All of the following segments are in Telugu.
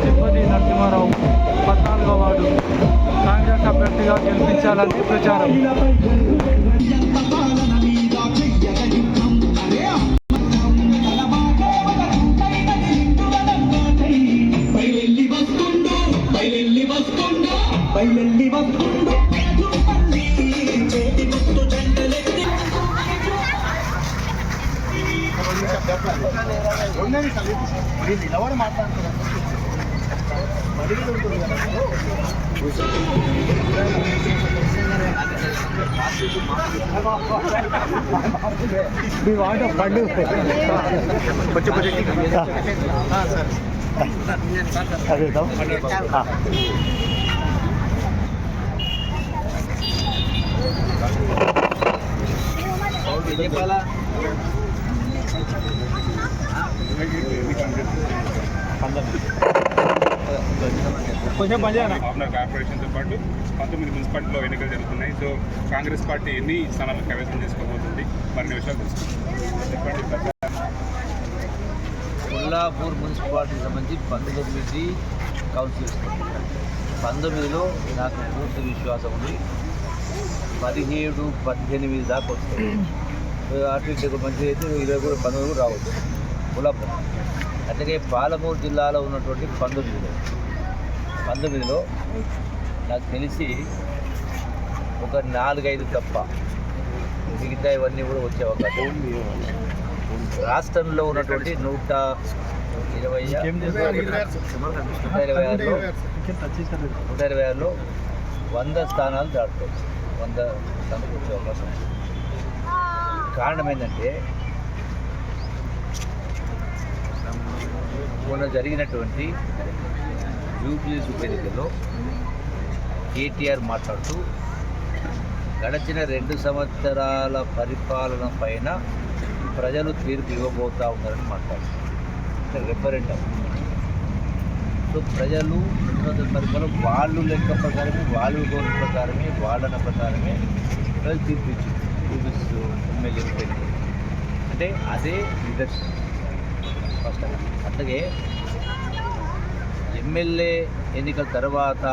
తిరుపతి నరసింహారావు పద్నాలుగో వార్డు కాంగ్రెస్ అభ్యర్థిగా గెలిపించాలని ప్రచారం. నిలబడి మాట్లాడుతున్నాను మీ వాట పండు కొంచెం కొంచెం పని ఆఫ్నర్ కార్పొరేషన్తో పాటు పంతొమ్మిది మున్సిపాలిటీలో ఎన్నికలు జరుగుతున్నాయి. సో కాంగ్రెస్ పార్టీ ఎన్ని స్థానాలు కైవసం చేసుకోబోతుంది? మరిన్ని విషయాలు ప్రచారం కొల్లాపూర్ మున్సిపాలిటీకి సంబంధించి పంతొమ్మిది కౌన్సిల్స్ పంతొమ్మిదిలో నాకు పూర్తి విశ్వాసం ఉంది. పదిహేడు పద్దెనిమిది దాకా వస్తాయి. అటు ఇటు మంచి అయితే ఇరవై కూడా పంతొమ్మిది కూడా రావచ్చు. కొల్లాపూర్ అట్లాగే పాలమూరు జిల్లాలో ఉన్నటువంటి పంతొమ్మిదిలో పంతొమ్మిదిలో నాకు తెలిసి ఒక నాలుగైదు తప్ప మిగతా ఇవన్నీ కూడా వచ్చే అవకాశం. రాష్ట్రంలో ఉన్నటువంటి నూట ఇరవై నూట ఇరవై ఆరులో నూట ఇరవై ఆరులో వంద స్థానాలు దాటుతాయి వంద స్థానాలకు వచ్చే అవకాశం. కారణం ఏంటంటే మొన్న జరిగినటువంటి యూపీఎస్ ఉప ఎన్నికల్లో కేటీఆర్ మాట్లాడుతూ గడచిన రెండు సంవత్సరాల పరిపాలన పైన ప్రజలు తీర్పు ఇవ్వబోతూ ఉన్నారని మాట్లాడుతున్నారు. రెఫరెండం సో ప్రజలు పరిపాలన వాళ్ళు లెక్క ప్రకారమే వాళ్ళు కోరిన ప్రకారమే వాళ్ళన ప్రకారమే ప్రజలు తీర్పు ఇచ్చింది యూపీఎస్ ఎమ్మెల్యే ఉప ఎన్నికలు అంటే అదే నిదర్శనం స్పష్టంగా అట్లాగే ఎమ్మెల్యే ఎన్నికల తర్వాత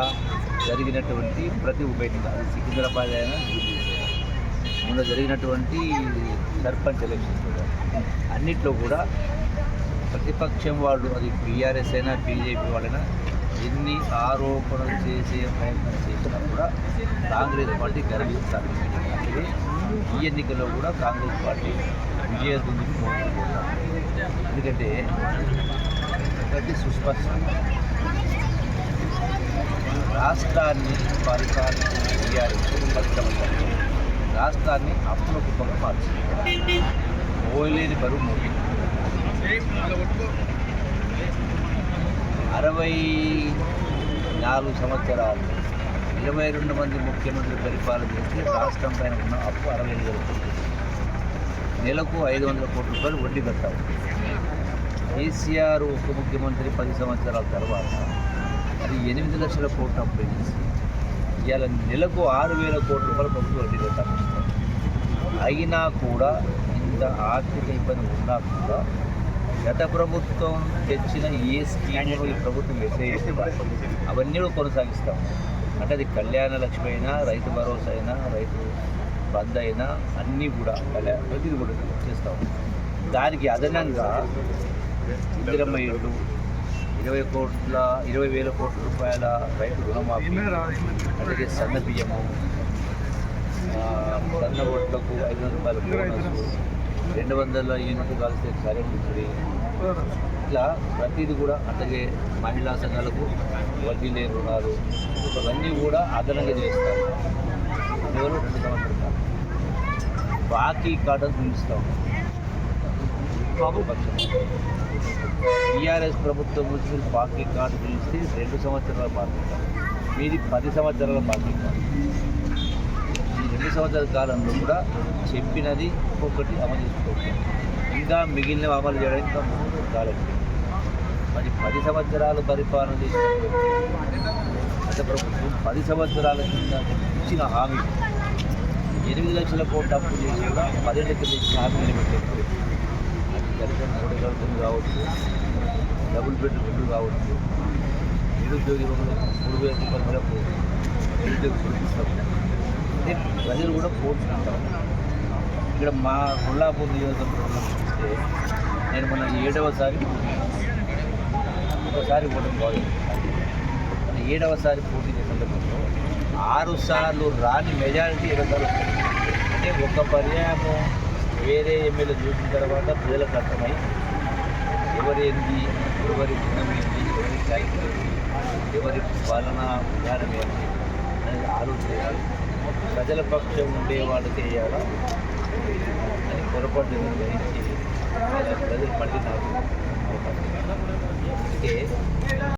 జరిగినటువంటి ప్రతి ఉప ఎన్నిక అది సికింద్రాబాద్ అయినా ముందు మొన్న జరిగినటువంటి సర్పంచ్ ఎలక్షన్స్ కూడా అన్నిట్లో కూడా ప్రతిపక్షం వాళ్ళు అది బీఆర్ఎస్ అయినా బీజేపీ వాళ్ళైనా ఎన్ని ఆరోపణలు చేసే ప్రయత్నం చేసినా కూడా కాంగ్రెస్ పార్టీ గర్విస్తారు అలాగే ఈ ఎన్నికల్లో కూడా కాంగ్రెస్ పార్టీ విజయ దుందుకు ఎందుకంటే ప్రతి సుస్పష్టం రాష్ట్రాన్ని పరిపాలించిన రాష్ట్రాన్ని అప్పుల కుప్పగా మార్చింది. పోయలేని బరువు మోగి అరవై నాలుగు సంవత్సరాలు ఇరవై రెండు మంది ముఖ్యమంత్రులు పరిపాలన చేస్తే రాష్ట్రం పైన ఉన్న అప్పు అరవై ఐదు నెలకు ఐదు వందల కోట్ల రూపాయలు వడ్డీ కట్టాలి. కేసీఆర్ ఉప ముఖ్యమంత్రి పది సంవత్సరాల తర్వాత అది ఎనిమిది లక్షల కోట్ల అప్పు చేసి ఇవాళ నెలకు ఆరు వేల కోట్ల రూపాయలు ప్రభుత్వం వడ్డీ కట్టాలి. అయినా కూడా ఇంత ఆర్థిక ఇబ్బంది ఉన్నా కూడా గత ప్రభుత్వం తెచ్చిన ఏ స్కీములు ఈ ప్రభుత్వం వ్యతిరేకిస్తే అవన్నీ కూడా కొనసాగిస్తాం. అంటే అది కళ్యాణ లక్ష్మి అయినా రైతు భరోసా అయినా రైతు బంద్ అయినా అన్నీ కూడా కళ్యాణ ప్రతిది కూడా చేస్తాం. దానికి అదనంగా ఇందిరమ్మ ఇళ్ళు ఇరవై కోట్ల ఇరవై వేల కోట్ల రూపాయల రైతు రుణమాఫీ అలాగే సన్న బియ్యము సన్న ఓట్లకు ఐదు వందల రూపాయల బోనస్ రెండు వందల యూనిట్లు కలిస్తే కరెంట్ ఫ్రీ ఇట్లా ప్రతిదీ కూడా అట్లాగే మహిళా సంఘాలకు వడ్డీ లేని రుణాలు. ఇవన్నీ కూడా అదనంగా చేస్తారు. ఎవరు? రెండు సంవత్సరాలు బాకీ కార్డు పిలుస్తాం పక్షం టీఆర్ఎస్ ప్రభుత్వం నుంచి బాకీ కార్డు పిలిస్తే రెండు సంవత్సరాల బాధ్యత మీది పది సంవత్సరాల బాధ్యత రెండు సంవత్సరాల కాలంలో కూడా చెప్పినది ఒక్కొక్కటి అమలు చేసుకోవచ్చు. ఇంకా మిగిలిన అమలు చేయడానికి ఇంకా ముందు మరి పది సంవత్సరాలు పరిపాలన చేసిన గత ప్రభుత్వం పది సంవత్సరాల కింద ఇచ్చిన హామీ ఎనిమిది లక్షల కోట్ల అప్పు చేసి కూడా పది లక్షలు ఇచ్చిన హామీ నిలబెట్టారు. అది దళిత గౌరవం కావచ్చు డబుల్ బెడ్రూమ్లు కావచ్చు నిరుద్యోగి మూడు వేల రూపాయల వరకు నిరుద్యోగ అయితే ప్రజలు కూడా కోరుకుంటారు ఇక్కడ మా కొల్లాపూర్ నియోజకవర్గంలో చూస్తే నేను మన ఏడవసారి ఒకసారి ఓటమి కాదు మన ఏడవసారి పోటీ చేసిన సందర్భంలో ఆరు సార్లు రాని మెజారిటీ ఏడవసార్లు అంటే ఒక పర్యాయము వేరే ఎమ్మెల్యే చూసిన తర్వాత ప్రజలకు అర్థమై ఎవరి ఏంది ఎవరి గుణం ఏంటి ఎవరి క్యారెక్టర్ ఏంటి ఎవరి పాలన విధానం ఏంటి అనేది ఆలోచించాలి. ప్రజల పక్షం ఉండేవాడు చేయాలా? అని పొరపాటు గ్రహించి ప్రజలు మళ్ళీ నాకు అందుకే